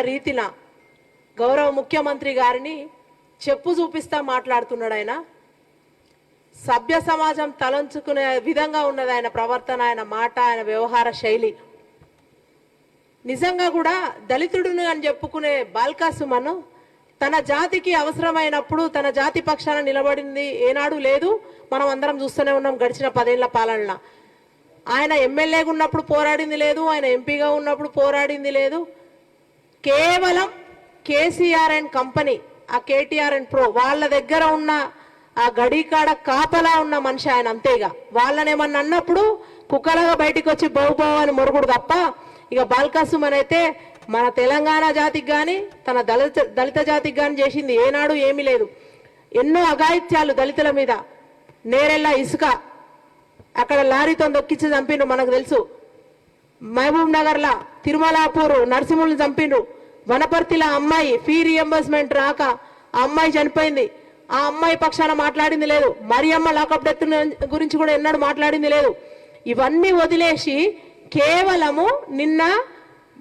రీతిన గౌరవ ముఖ్యమంత్రి గారిని చెప్పు చూపిస్తా మాట్లాడుతున్నాడు ఆయన. సభ్య సమాజం తలంచుకునే విధంగా ఉన్నది ఆయన ప్రవర్తన ఆయన మాట ఆయన వ్యవహార శైలి. నిజంగా కూడా దళితుడును అని చెప్పుకునే బాల్కా సుమన్ తన జాతికి అవసరమైనప్పుడు తన జాతి పక్షాన నిలబడింది ఏనాడు లేదు. మనం అందరం చూస్తూనే ఉన్నాం గడిచిన పదేళ్ళ పాలనలో. ఆయన ఎమ్మెల్యేగా ఉన్నప్పుడు పోరాడింది లేదు ఆయన ఎంపీగా ఉన్నప్పుడు పోరాడింది లేదు. కేవలం కేసీఆర్ అండ్ కంపెనీ ఆ కేటీఆర్ అండ్ ప్రో వాళ్ళ దగ్గర ఉన్న ఆ గడికాడ కాపలా ఉన్న మనిషి ఆయన అంతేగా. వాళ్ళనేమన్నా అన్నప్పుడు కుక్కలగా బయటికి వచ్చి బహు అని మొరుగుడు తప్ప ఇక బాల్కాసుమన్ అయితే మన తెలంగాణ జాతికి కానీ తన దళిత దళిత జాతికి కానీ చేసింది ఏనాడు ఏమీ లేదు. ఎన్నో అఘాయిత్యాలు దళితుల మీద. నేరెల్లా ఇసుక. అక్కడ లారీతో దొక్కించి చంపిండు మనకు తెలుసు. మహబూబ్ నగర్లో తిరుమలాపూరు నరసింహులు చంపిండు చంపిండ్రు. వనపర్తిలో అమ్మాయి ఫీ రియంబర్స్మెంట్ రాక ఆ అమ్మాయి చనిపోయింది. ఆ అమ్మాయి పక్షాన మాట్లాడింది లేదు. మరియమ్మ లాకప్ డెత్ గురించి కూడా ఎన్నడూ మాట్లాడింది లేదు. ఇవన్నీ వదిలేసి కేవలము నిన్న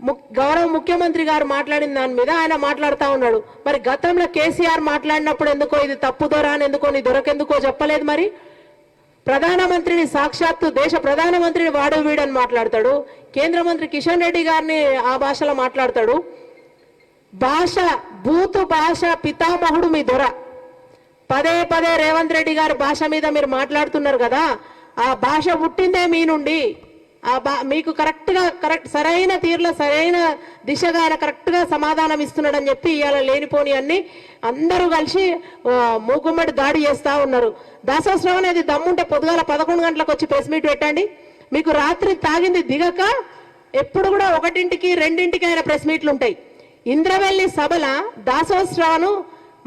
ము- గౌరవ ముఖ్యమంత్రి గారు మాట్లాడిన దాని మీద ఆయన మాట్లాడుతూ ఉన్నాడు. మరి గతంలో కేసీఆర్ మాట్లాడినప్పుడు ఎందుకో ఇది తప్పుదోరా అని ఎందుకో నీ దొరకెందుకో చెప్పలేదు మరి? ప్రధానమంత్రిని సాక్షాత్తు దేశ ప్రధానమంత్రిని వాడు వీడని మాట్లాడతాడు. కేంద్ర మంత్రి కిషన్ రెడ్డి గారిని ఆ భాషలో మాట్లాడతాడు. భాష బూతు భాష పితామహుడు మీ దొర. పదే పదే రేవంత్ రెడ్డి గారి భాష మీద మీరు మాట్లాడుతున్నారు కదా ఆ భాష పుట్టిందే మీ నుండి. ఆ బా మీకు కరెక్ట్గా కరెక్ట్ సరైన తీరులో సరైన దిశగా ఆయన కరెక్ట్గా సమాధానం ఇస్తున్నాడని చెప్పి ఇవాళ లేనిపోని అన్ని అందరూ కలిసి ఆ, మూకుమ్మడి దాడి చేస్తా ఉన్నారు. దాసోత్సవం అనేది దమ్ముంటే పొద్దుగాల పదకొండు గంటలకు వచ్చి ప్రెస్ మీట్ పెట్టండి. మీకు రాత్రి తాగింది దిగక ఎప్పుడు కూడా ఒకటింటికి రెండింటికి ఆయన ప్రెస్ మీట్లు ఉంటాయి. ఇంద్రవెల్లి సభల దాసోత్సవాను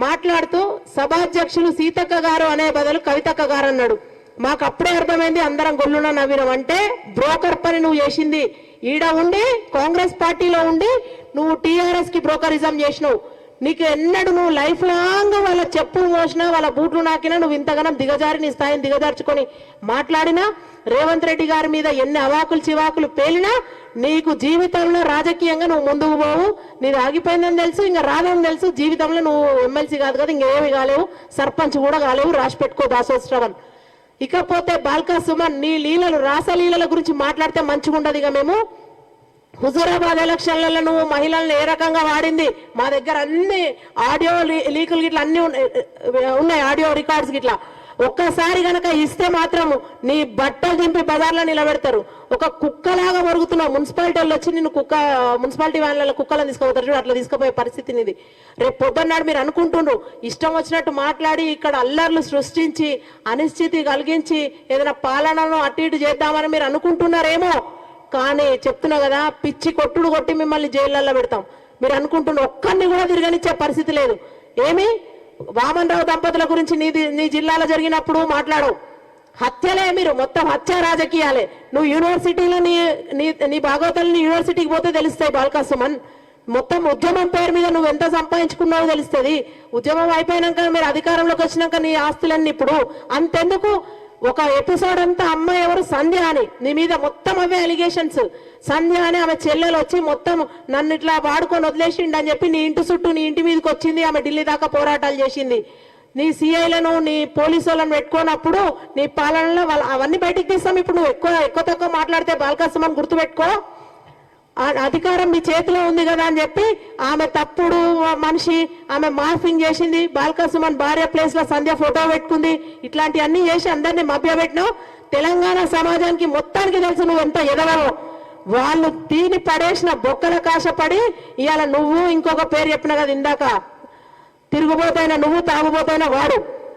మాట్లాడుతూ సభాధ్యక్షులు సీతక్క గారు అనే బదులు కవితక్క గారు అన్నాడు. మాకు అప్పుడే అర్థమైంది అందరం గొల్లున నవ్వినం. అంటే బ్రోకర్ పని నువ్వు చేసింది. ఈడ ఉండి కాంగ్రెస్ పార్టీలో ఉండి నువ్వు టీఆర్ఎస్కి బ్రోకరిజం చేసినావు. నీకు ఎన్నడు నువ్వు లైఫ్ లాంగ్ వాళ్ళ చెప్పులు మోసినా వాళ్ళ బూట్లు నాకినా నువ్వు ఇంతగానం దిగజారి నీ స్థాయిని దిగజార్చుకొని మాట్లాడినా రేవంత్ రెడ్డి గారి మీద ఎన్ని అవాకులు చివాకులు పేలినా నీకు జీవితంలో రాజకీయంగా నువ్వు ముందుకు పోవు. నీది ఆగిపోయిందని తెలుసు ఇంకా రాదని తెలుసు. జీవితంలో నువ్వు ఎమ్మెల్సీ కాదు కదా ఇంకేమి కాలేవు. సర్పంచ్ కూడా కాలేవు రాసి పెట్టుకో దాసోత్సవం ఇకపోతే బాల్కా సుమన్ నీ లీలలు రాసలీలల గురించి మాట్లాడితే మంచిగా ఉండదు ఇక మేము. హుజూరాబాద్ ఎలక్షన్లలో నువ్వు మహిళల్ని ఏ రకంగా వాడింది? మా దగ్గర అన్ని ఆడియో లీ- లీకులు గిట్ల అన్ని ఉన్నాయి- ఉన్నాయి ఆడియో రికార్డ్స్ గిట్లా. ఒక్కసారి గనక ఇస్తే మాత్రము నీ బట్టలు దింపి బజార్లో నిలబెడతారు. ఒక కుక్కలాగా మరుగుతున్నావు మున్సిపాలిటీ వాళ్ళు వచ్చి నిన్ను కుక్క మున్సిపాలిటీ వ్యాన్లలో కుక్కలను తీసుకుపోతారు చూడు అట్లా తీసుకుపోయే పరిస్థితి ఇది రేపు పొద్దున్నాడు మీరు అనుకుంటుండ్రు ఇష్టం వచ్చినట్టు మాట్లాడి ఇక్కడ అల్లర్లు సృష్టించి అనిశ్చితి కలిగించి ఏదైనా పాలనను అటు ఇటు చేద్దామని మీరు అనుకుంటున్నారేమో? కానీ చెప్తున్నా కదా పిచ్చి కొట్టుడు కొట్టి మిమ్మల్ని జైళ్ళల్లో పెడతాం. మీరు అనుకుంటున్న ఒక్కరిని కూడా తిరగనిచ్చే పరిస్థితి లేదు. ఏమి? వామన్ రావు దంపతుల గురించి నీ నీ జిల్లాలో జరిగినప్పుడు మాట్లాడవు. హత్యలే మీరు మొత్తం హత్య రాజకీయాలే. నువ్వు యూనివర్సిటీలో నీ నీ నీ భాగవతాలు యూనివర్సిటీకి పోతే తెలుస్తాయి బాల్కా సుమన్. మొత్తం ఉద్యమం పేరు మీద నువ్వు ఎంత సంపాదించుకున్నావో తెలుస్తుంది. ఉద్యమం అయిపోయినాక మీరు అధికారంలోకి వచ్చినాక నీ ఆస్తులన్నీ ఇప్పుడు అంతెందుకు? ఒక ఎపిసోడ్ అంతా అమ్మాయి ఎవరు? సంధ్య అని. నీ మీద మొత్తం అవే అలిగేషన్స్ సంధ్య అని ఆమె చెల్లెలు వచ్చి మొత్తం నన్ను ఇట్లా వాడుకొని వదిలేసిండు అని చెప్పి నీ ఇంటి చుట్టూ నీ ఇంటి మీదకి వచ్చింది. ఆమె ఢిల్లీ దాకా పోరాటాలు చేసింది. నీ సిఐలను నీ పోలీసు వాళ్ళని పెట్టుకోనప్పుడు నీ పాలనలో వాళ్ళ అవన్నీ బయటికి తీస్తాం. ఇప్పుడు నువ్వు ఎక్కువ ఎక్కువ తక్కువ మాట్లాడితే బాలకాసమని గుర్తుపెట్టుకో. అధికారం మీ చేతిలో ఉంది కదా అని చెప్పి ఆమె తప్పుడు మనిషి ఆమె మార్ఫింగ్ చేసింది. బాల్కసుమన్ భార్య ప్లేస్లో సంధ్య ఫోటో పెట్టుకుంది. ఇట్లాంటివన్నీ చేసి అందరినీ మభ్యపెట్టినావు తెలంగాణ సమాజానికి మొత్తానికి తెలుసు నువ్వు ఎంత ఎదవో వాళ్ళు తీని పడేసిన బొక్కల కాశపడి ఇవాళ నువ్వు ఇంకొక పేరు చెప్పిన కదా ఇందాక. తిరుగుబోతైనా నువ్వు తాగుబోతైన వాడు.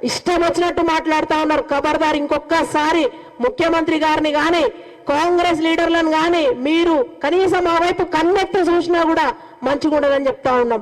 ఇష్టం వచ్చినట్టు మాట్లాడుతా ఉన్నారు. ఖబర్దార్ ఇంకొకసారి ముఖ్యమంత్రి గారిని కానీ కాంగ్రెస్ లీడర్లను కానీ మీరు కనీసం ఆ వైపు కన్నెత్తి చూసినా కూడా మంచిగా ఉండదని చెప్తా ఉన్నాం.